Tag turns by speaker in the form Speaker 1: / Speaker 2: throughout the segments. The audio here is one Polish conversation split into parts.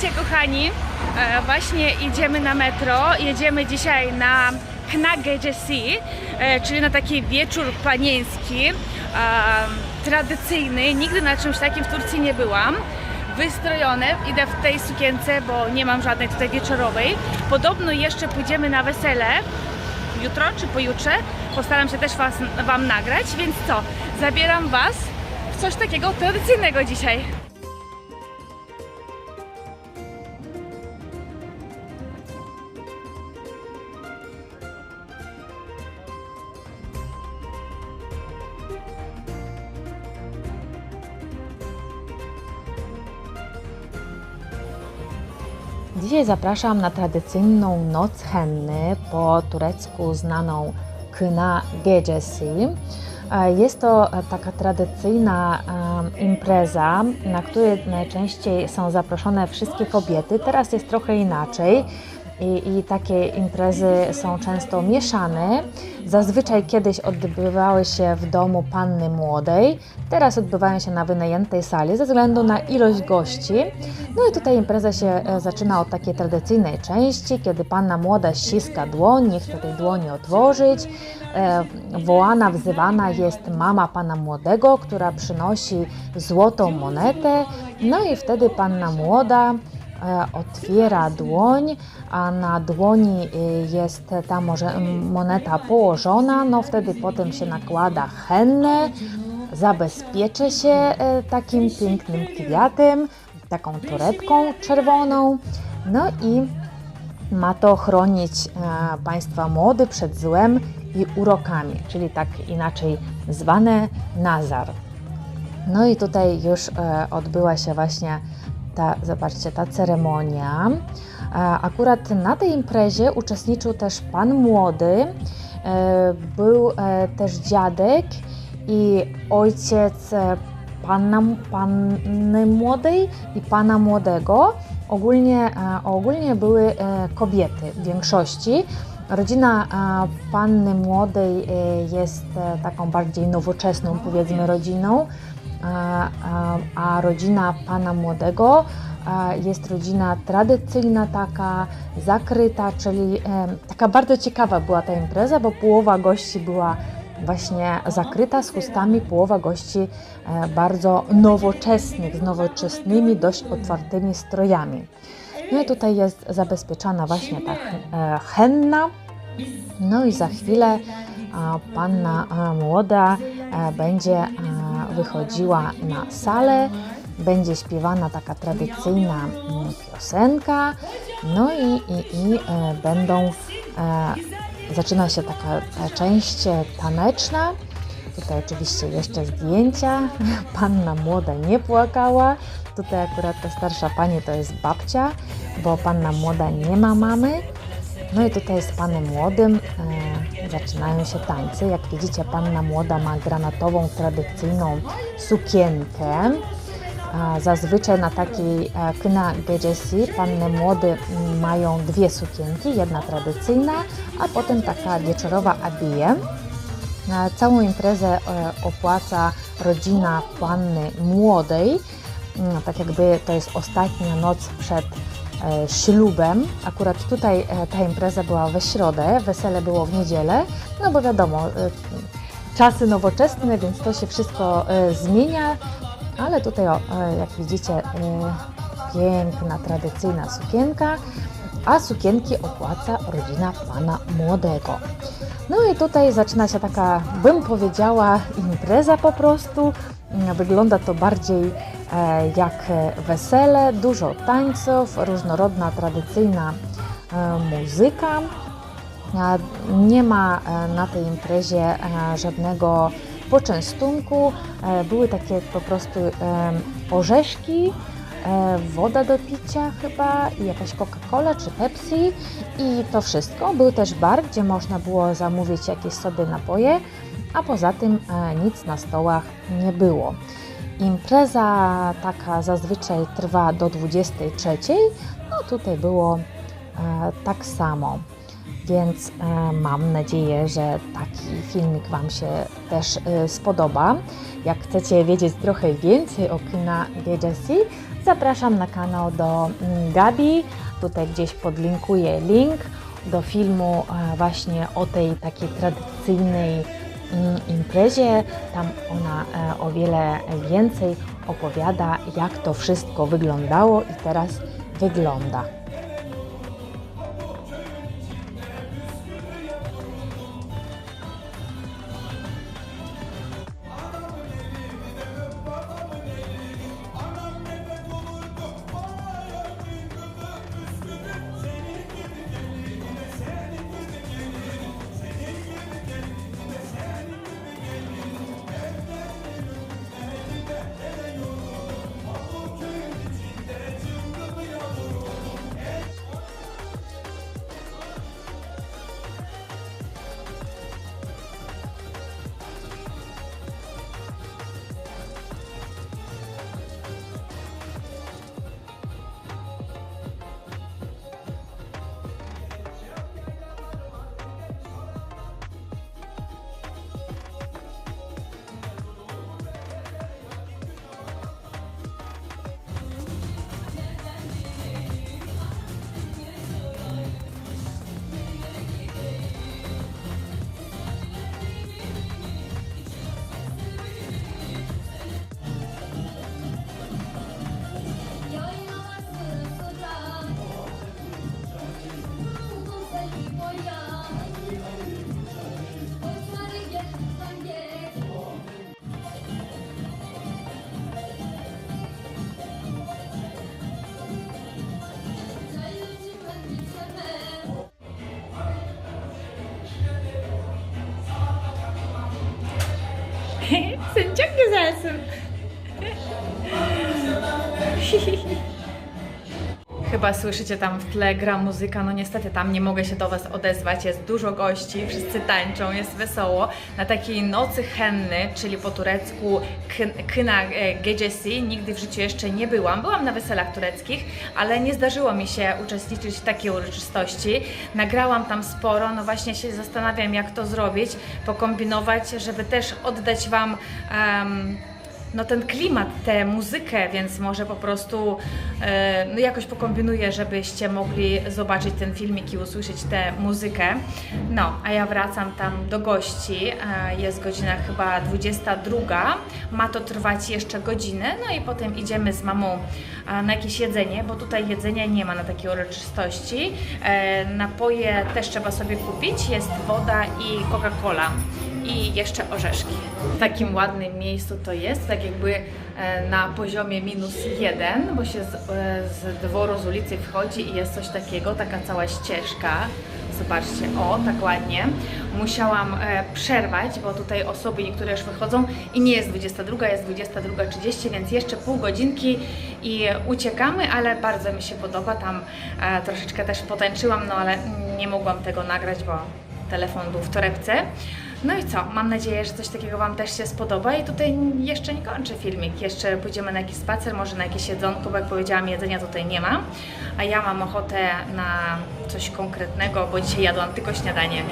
Speaker 1: Słuchajcie, kochani, e, właśnie idziemy na metro. Jedziemy dzisiaj na Knagejesi, e, czyli na taki wieczór panieński, e, tradycyjny. Nigdy na czymś takim w Turcji nie byłam. Wystrojone, idę w tej sukience, bo nie mam żadnej tutaj wieczorowej. Podobno jeszcze pójdziemy na wesele jutro czy pojutrze. Postaram się też was, Wam nagrać, więc co? Zabieram Was w coś takiego tradycyjnego dzisiaj.
Speaker 2: Dzisiaj zapraszam na tradycyjną noc henny, po turecku znaną Kına Gecesi. E, Jest to taka tradycyjna e, impreza, na której najczęściej są zaproszone wszystkie kobiety. Teraz jest trochę inaczej. I, I takie imprezy są często mieszane. Zazwyczaj kiedyś odbywały się w domu panny młodej, teraz odbywają się na wynajętej sali ze względu na ilość gości. No i tutaj impreza się e, zaczyna od takiej tradycyjnej części, kiedy panna młoda ściska dłoń, nie chce tej dłoni otworzyć. E, wołana, wzywana jest mama pana młodego, która przynosi złotą monetę. No i wtedy panna młoda otwiera dłoń, a na dłoni e, jest ta może, moneta położona, no wtedy potem się nakłada hennę, zabezpieczy się e, takim pięknym kwiatem, taką torebką czerwoną, no i ma to chronić e, państwa młody przed złem i urokami, czyli tak inaczej zwane nazar. No i tutaj już e, odbyła się właśnie ta, zobaczcie, ta ceremonia. E, akurat na tej imprezie uczestniczył też pan młody, e, był e, też dziadek i ojciec panna, panny młodej i pana młodego. Ogólnie, ogólnie były kobiety w większości. Rodzina panny młodej jest taką bardziej nowoczesną, powiedzmy, rodziną, a, rodzina pana młodego jest rodzina tradycyjna, taka zakryta, czyli e, taka bardzo ciekawa była ta impreza, bo połowa gości była właśnie zakryta z chustami, połowa gości e, bardzo nowoczesnych, z nowoczesnymi, dość otwartymi strojami. No i tutaj jest zabezpieczana właśnie ta e, henna. No i za chwilę panna młoda będzie wychodziła na salę, będzie śpiewana taka tradycyjna mm, piosenka, no i, i, i e, będą, e, zaczyna się taka ta część e, taneczna. Tutaj oczywiście jeszcze zdjęcia. Panna młoda nie płakała. Tutaj akurat ta starsza pani to jest babcia, bo panna młoda nie ma mamy. No i tutaj z panem młodym e, zaczynają się tańce. Jak widzicie, panna młoda ma granatową, tradycyjną sukienkę. Zazwyczaj na takiej e, kna gecesi panny młode mm, mają dwie sukienki, jedna tradycyjna, a potem taka wieczorowa abije. Całą imprezę e, opłaca rodzina panny młodej. Mm, Tak jakby to jest ostatnia noc przed ślubem. Akurat tutaj e, ta impreza była we środę, wesele było w niedzielę, no bo wiadomo, e, czasy nowoczesne, więc to się wszystko e, zmienia, ale tutaj, o, e, jak widzicie, e, piękna, tradycyjna sukienka, a sukienki opłaca rodzina pana młodego. No i tutaj zaczyna się taka, bym powiedziała, impreza po prostu. Wygląda to bardziej e, jak e, wesele, dużo tańców, różnorodna, tradycyjna e, muzyka. A Nie ma e, na tej imprezie e, żadnego poczęstunku. E, Były takie po prostu orzeszki, e, woda do picia chyba jakaś Coca-Cola czy Pepsi i to wszystko. Był też bar, gdzie można było zamówić jakieś sobie napoje, a poza tym e, nic na stołach nie było. Impreza taka zazwyczaj trwa do 23, no tutaj było e, tak samo.
Speaker 3: więc e, mam nadzieję, że taki filmik Wam się też e, spodoba. Jak chcecie wiedzieć trochę więcej o kina Gejesi, zapraszam na kanał do mm, Gabi. Tutaj gdzieś podlinkuję link do filmu właśnie o tej takiej tradycyjnej imprezie. Tam ona e, o wiele więcej opowiada, jak to wszystko wyglądało i teraz wygląda.
Speaker 2: Chyba słyszycie tam w tle gra muzyka, no niestety tam nie mogę się do Was odezwać, jest dużo gości, wszyscy tańczą, jest wesoło. Na takiej nocy henny, czyli po turecku kyn- kyna e, gecesi, nigdy w życiu jeszcze nie byłam. Byłam na weselach tureckich, ale nie zdarzyło mi się uczestniczyć w takiej uroczystości. Nagrałam tam sporo, no właśnie się zastanawiam jak to zrobić, pokombinować, żeby też oddać Wam... em, no ten klimat, tę muzykę, więc może po prostu e, no jakoś pokombinuję, żebyście mogli zobaczyć ten filmik i usłyszeć tę muzykę. No, a ja wracam tam do gości. E, jest godzina chyba 22. Ma to trwać jeszcze godzinę, no i potem idziemy z mamą e, na jakieś jedzenie, bo tutaj jedzenia nie ma na takiej uroczystości. E, napoje też trzeba sobie kupić. Jest woda i Coca-Cola i jeszcze orzeszki. W takim ładnym miejscu to jest, tak jakby e, na poziomie minus jeden, bo się z, e, z dworu, z ulicy wchodzi i jest coś takiego, taka cała ścieżka. Zobaczcie, o, tak ładnie. Musiałam e, przerwać, bo tutaj osoby niektóre już wychodzą i nie jest 22, jest 22.30, więc jeszcze pół godzinki i uciekamy, ale bardzo mi się podoba. Tam troszeczkę też potańczyłam, no ale nie mogłam tego nagrać, bo telefon był w torebce. No i co? Mam nadzieję, że coś takiego Wam też się spodoba i tutaj jeszcze nie kończę filmik. Jeszcze pójdziemy na jakiś spacer, może na jakieś jedzonko, bo jak powiedziałam, jedzenia tutaj nie ma. A ja mam ochotę na coś konkretnego, bo dzisiaj jadłam tylko śniadanie.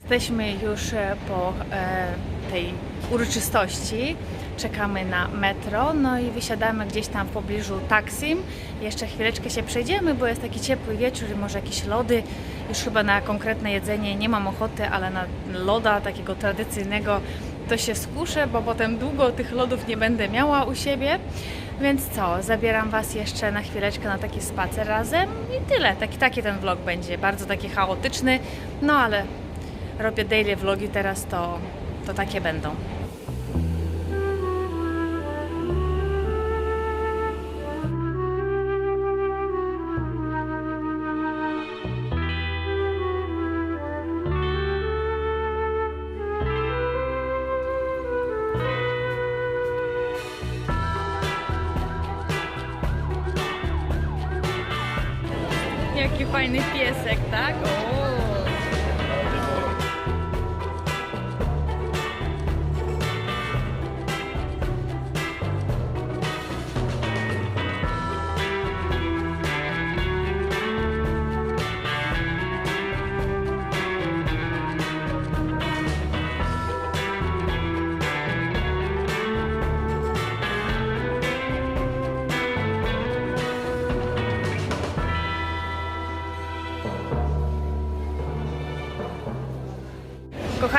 Speaker 2: Jesteśmy już e, po e, tej uroczystości. Czekamy na metro, no i wysiadamy gdzieś tam w pobliżu Taksim. Jeszcze chwileczkę się przejdziemy, bo jest taki ciepły wieczór i może jakieś lody. Już chyba na konkretne jedzenie nie mam ochoty, ale na loda takiego tradycyjnego to się skuszę, bo potem długo tych lodów nie będę miała u siebie. Więc co, zabieram Was jeszcze na chwileczkę na taki spacer razem i tyle. Taki, taki ten vlog będzie, bardzo taki chaotyczny, no ale robię daily vlogi teraz, to, to takie będą. Jaki fajny piesek, tak? O.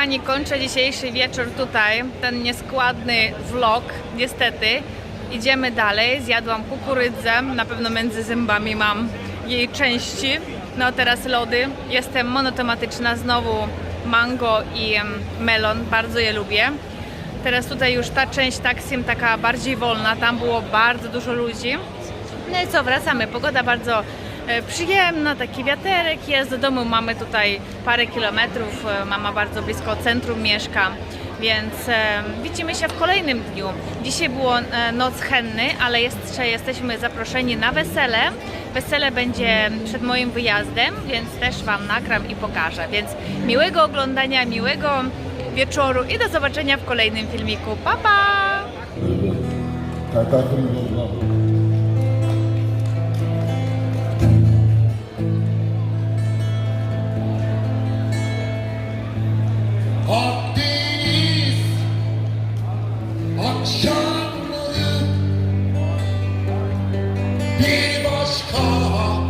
Speaker 2: Kochani, kończę dzisiejszy wieczór tutaj, ten nieskładny vlog, niestety. Idziemy dalej, zjadłam kukurydzę, na pewno między zębami mam jej części. No teraz lody, jestem monotematyczna, znowu mango i melon, bardzo je lubię. Teraz tutaj już ta część Taksim taka bardziej wolna, tam było bardzo dużo ludzi. No i co, wracamy. Pogoda bardzo przyjemna, taki wiaterek jest. Do domu mamy tutaj parę kilometrów. e, Mama bardzo blisko centrum mieszka, więc e, widzimy się w kolejnym dniu. Dzisiaj było e, noc henny, ale jeszcze jesteśmy zaproszeni na wesele. Wesele będzie przed moim wyjazdem, więc też Wam nagram i pokażę. Więc miłego oglądania, miłego wieczoru i do zobaczenia w kolejnym filmiku. Pa, pa!
Speaker 1: Akdeniz. Akşamları bir başka